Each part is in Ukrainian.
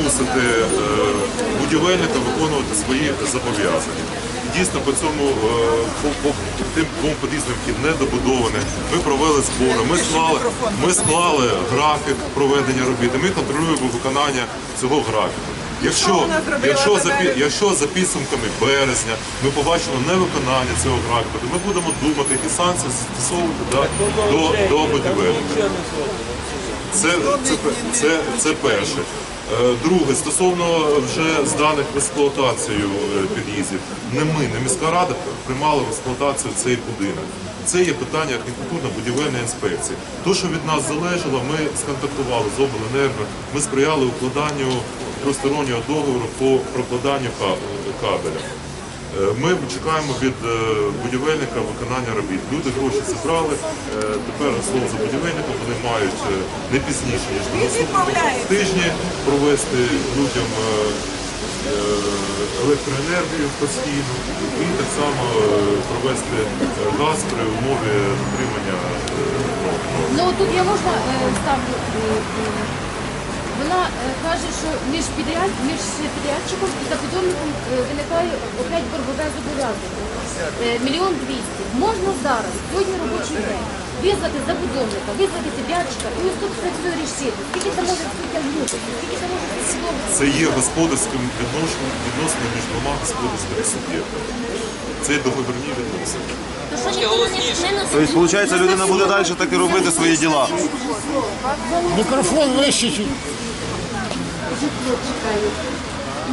примусити е, будівельника виконувати свої зобов'язання. Дійсно, по цьому е, по, по тим двом під'їздам, які не добудовані, ми провели збори. Ми склали, ми склали графік проведення робіт. і Ми контролюємо виконання цього графіку. Якщо, якщо, за, якщо за підсумками березня ми побачимо невиконання цього графіку, то ми будемо думати, які санкції застосовувати да, до, до будівельника. Це, це, це, це перше. Е, Друге, стосовно вже зданих в експлуатацію е, під'їздів, не ми, не міська рада приймали в експлуатацію цей будинок. Це є питання архітектурно-будівельної інспекції. То, що від нас залежало, ми сконтактували з обленерго, ми сприяли укладанню тристороннього договору по прокладанню кабеля. Е, Ми чекаємо від е, будівельника виконання робіт. Люди гроші зібрали. Е, Тепер слово за будівельником вони мають не пізніше ніж на наступного тижні провести людям електроенергію постійно і так само провести газ при умові дотримання. Ну тут я можна ставлю. Вона е, каже, що між підряд, між підрядчиком і забудовником е, виникає опять боргове зобов'язання. Е, Мільйон двісті. Можна зараз, сьогодні робочий день, визвати забудовника, визвати підрядчика і ось тут все рішити. Скільки це може тягнути? Скільки це може судовити? Це є господарським відносини між двома господарськими суб'єктами. Це є договірні відносини. То що ніхто не, не? Тобто, виходить, людина буде далі так і робити свої діла. Мікрофон вище чуть.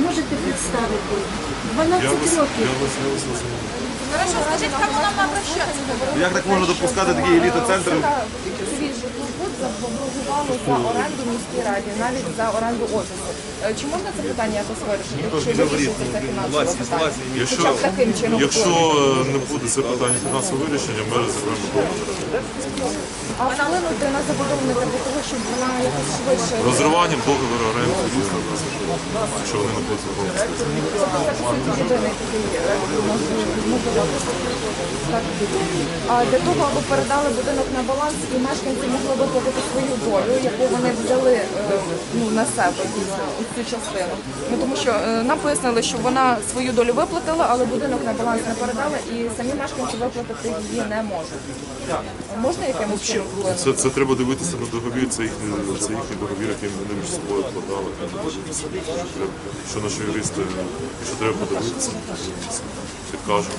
Можете представити? Я 12 вас, років. я вас, я вас розумію. Хорошо, скажіть, як нам обращатися? Як так можна допускати такі еліта-центри? Заборгували за оренду міській раді, навіть за оренду офісу. Е, Чи можна це питання якось вирішити? Чи вирішити це фінансове питання? Якщо, Хоча б таким чином. якщо е, не буде це питання фінансового вирішення, ми розірвемо договір. А вплинути на забудовника для того, щоб вона якось швидше Розриванням договору оренди дійсно нас якщо вони знаходяться в області. Це, єдиний такий е, можливо. Так. А для того, аби передали будинок на баланс і мешканці могли виплатити свою долю, яку вони взяли е, ну, на себе цю частину. Ну тому що е, нам пояснили, що вона свою долю виплатила, але будинок на баланс не передала, і самі мешканці виплатити її не можуть. Можна якимось чином вплинути? Це, це треба дивитися на договір, це їхній, це їхній договір, який вони між собою вкладали. Що наші юристи, що треба подивитися, підкажуть.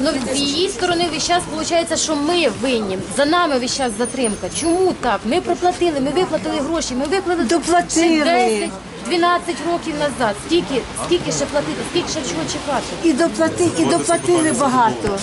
Ну, з її сторони весь час виходить, що ми винні. За нами весь час затримка. Чому так? Ми проплатили, ми виплатили гроші, ми виплатили Доплатили. ще 10, 12 років назад. Скільки, скільки ще платити, скільки ще чого чекати? І доплати, і доплатили багато.